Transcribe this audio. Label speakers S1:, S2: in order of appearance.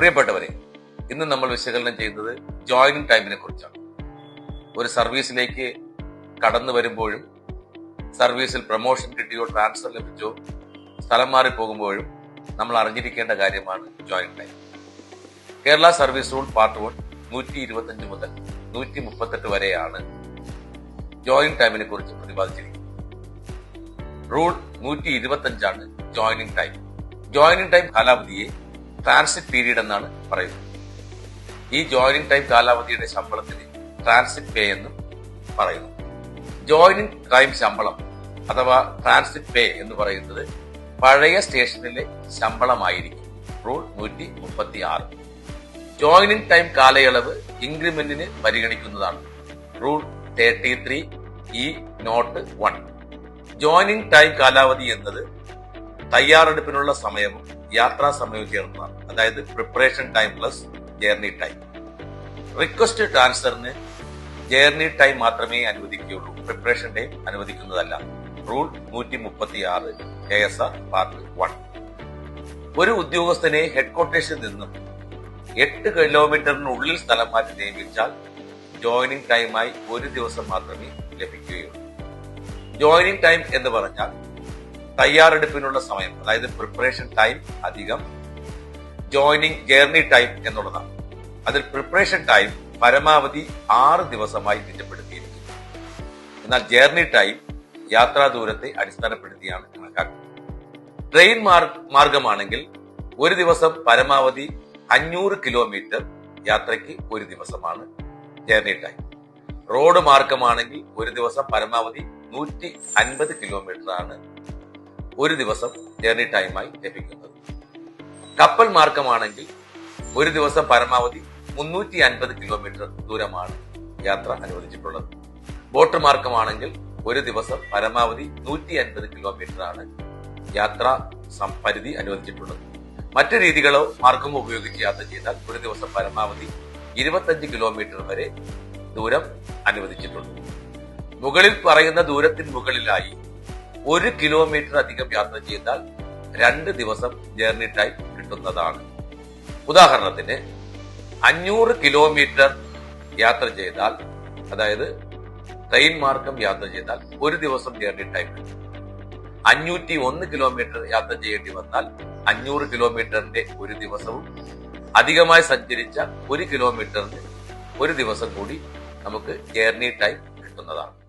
S1: പ്രിയപ്പെട്ടവരെ ഇന്ന് നമ്മൾ വിശകലനം ചെയ്യുന്നത് ജോയിനിങ് ടൈമിനെ കുറിച്ചാണ്. ഒരു സർവീസിലേക്ക് കടന്നു വരുമ്പോഴും സർവീസിൽ പ്രൊമോഷൻ കിട്ടിയോ ട്രാൻസ്ഫർ ലഭിച്ചോ സ്ഥലം മാറി പോകുമ്പോഴും നമ്മൾ അറിഞ്ഞിരിക്കേണ്ട കാര്യമാണ് joining time. Kerala service rule part one നൂറ്റി ഇരുപത്തഞ്ച് മുതൽ നൂറ്റി മുപ്പത്തെട്ട് വരെയാണ് ജോയിനിങ് ടൈമിനെ കുറിച്ച് പ്രതിപാദിച്ചിരിക്കുന്നത്. റൂൾ നൂറ്റി ഇരുപത്തഞ്ചാണ് ജോയിനിങ് ടൈം. ജോയിനിങ് ടൈം കാലാവധിയെ ട്രാൻസിറ്റ് പീരീഡ് എന്നാണ് പറയുന്നത്. ഈ ജോയിനിങ് ടൈം കാലാവധിയുടെ ശമ്പളത്തിന് ട്രാൻസിറ്റ് പേ എന്നും പറയുന്നു. ജോയിനിങ് ടൈം ശമ്പളം അഥവാ ട്രാൻസിറ്റ് പേ എന്ന് പറയുന്നത് പഴയ സ്റ്റേഷനിലെ ശമ്പളമായിരിക്കും. റൂൾ നൂറ്റി മുപ്പത്തി ആറ് ജോയിനിങ് ടൈം കാലയളവ് ഇൻക്രിമെന്റിന് പരിഗണിക്കുന്നതാണ്. Rule thirty three E note one joining time കാലാവധി എന്നത് തയ്യാറെടുപ്പിനുള്ള സമയവും യാത്രാ സമയവും ചേർന്നതാണ് അതായത് preparation time plus journey time request ട്രാൻസ്ഫറിന് journey time മാത്രമേ അനുവദിക്കുകയുള്ളൂ. പ്രിപ്പറേഷൻ ടൈം അനുവദിക്കുന്നതല്ല. റൂൾ നൂറ്റി മുപ്പത്തി ആറ് K S R part one ഒരു ഉദ്യോഗസ്ഥനെ ഹെഡ്ക്വാർട്ടേഴ്സിൽ നിന്നും എട്ട് കിലോമീറ്ററിനുള്ളിൽ സ്ഥലം മാറ്റി നിയമിച്ചാൽ ജോയിനിങ് ടൈമായി ഒരു ദിവസം മാത്രമേ ലഭിക്കുകയുള്ളൂ. ജോയിനിങ് ടൈം എന്ന് പറഞ്ഞാൽ തയ്യാറെടുപ്പിനുള്ള സമയം അതായത് പ്രിപ്പറേഷൻ ടൈം അധികം ജോയിനിങ് ജേർണി ടൈം എന്നുള്ളതാണ്. അതിൽ പ്രിപ്പറേഷൻ ടൈം പരമാവധി ആറ് ദിവസമായി തിട്ടപ്പെടുത്തിയിരിക്കുന്നു എന്നാൽ ജേർണി ടൈം യാത്രാ ദൂരത്തെ അടിസ്ഥാനപ്പെടുത്തിയാണ് കണക്കാക്കുന്നത്. ട്രെയിൻ മാർഗമാണെങ്കിൽ ഒരു ദിവസം പരമാവധി അഞ്ഞൂറ് കിലോമീറ്റർ യാത്രയ്ക്ക് ഒരു ദിവസമാണ് ജേർണി ടൈം റോഡ് മാർഗമാണെങ്കിൽ ഒരു ദിവസം പരമാവധി നൂറ്റി അൻപത് കിലോമീറ്റർ ആണ് ഒരു ദിവസം ജേർണി ടൈമായി ലഭിക്കുന്നത്. കപ്പൽ മാർഗമാണെങ്കിൽ ഒരു ദിവസം പരമാവധി മുന്നൂറ്റി അൻപത് കിലോമീറ്റർ ദൂരമാണ് യാത്ര അനുവദിച്ചിട്ടുള്ളത്. ബോട്ട് മാർഗമാണെങ്കിൽ ഒരു ദിവസം പരമാവധി നൂറ്റി അൻപത് കിലോമീറ്റർ ആണ് യാത്രാ പരിധി അനുവദിച്ചിട്ടുള്ളത്. മറ്റു രീതികളോ മാർഗമോ ഉപയോഗിച്ച് യാത്ര ചെയ്താൽ ഒരു ദിവസം പരമാവധി ഇരുപത്തഞ്ച് കിലോമീറ്റർ വരെ ദൂരം അനുവദിച്ചിട്ടുണ്ട് മുകളിൽ പറയുന്ന ദൂരത്തിന് മുകളിലായി ഒരു കിലോമീറ്റർ അധികം യാത്ര ചെയ്താൽ രണ്ട് ദിവസം ജേർണി ടൈം കിട്ടുന്നതാണ്. ഉദാഹരണത്തിന് അഞ്ഞൂറ് കിലോമീറ്റർ യാത്ര ചെയ്താൽ അതായത് ട്രെയിൻ മാർഗം യാത്ര ചെയ്താൽ ഒരു ദിവസം ജേർണി ടൈം കിട്ടും. അഞ്ഞൂറ്റി ഒന്ന് കിലോമീറ്റർ യാത്ര ചെയ്യേണ്ടി വന്നാൽ അഞ്ഞൂറ് കിലോമീറ്ററിന്റെ ഒരു ദിവസവും അധികമായി സഞ്ചരിച്ച ഒരു കിലോമീറ്ററിന് ഒരു ദിവസം കൂടി നമുക്ക് ജേർണി ടൈം കിട്ടുന്നതാണ്.